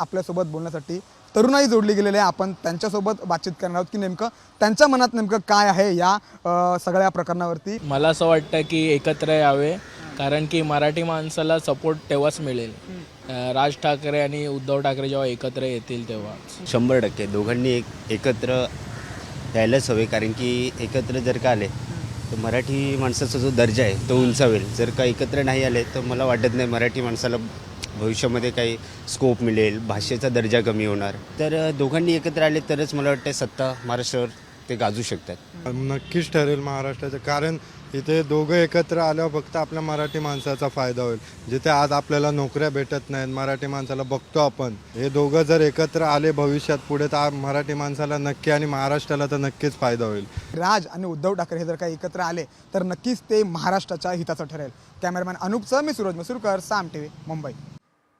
आपल्यासोबत बोलण्यासाठी तरुणाई जोडली गेलेली आहे. आपण त्यांच्यासोबत बातचीत करणार आहोत की नेमकं त्यांच्या मनात नेमकं काय आहे या अ, सगळ्या प्रकरणावरती? मला असं वाटतं की एकत्र यावे कारण की मराठी माणसाला सपोर्ट तेव्हाच मिळेल. अं, राज ठाकरे आणि उद्धव ठाकरे जेव्हा एकत्र येतील तेव्हा शंभर टक्के. दोघांनी एक एकत्र यायलाच हवे कारण की एकत्र जर का आले तर मराठी माणसाचा जो दर्जा आहे तो उंचावेल. जर का एकत्र नाही आले तर मला वाटत नाही मराठी माणसाला भविष्यामध्ये काही स्कोप मिळेल भाषेचा दर्जा कमी होणार. तर दोघांनी एकत्र आले तरच मला वाटतं सत्ता महाराष्ट्रावर ते गाजू शकतात. नक्कीच ठरेल महाराष्ट्राचं. कारण इथे दोघं एकत्र आल्यावर फक्त आपल्या मराठी माणसाचा फायदा होईल. जिथे आज आपल्याला नोकऱ्या भेटत नाहीत मराठी माणसाला बघतो आपण. हे दोघं जर एकत्र आले भविष्यात पुढे तर मराठी माणसाला नक्की आणि महाराष्ट्राला तर नक्कीच फायदा होईल. राज आणि उद्धव ठाकरे हे जर काही एकत्र आले तर नक्कीच ते महाराष्ट्राच्या हिताचं ठरेल. कॅमेरामॅन अनुपचं मी सूरज मसूरकर साम टी मुंबई.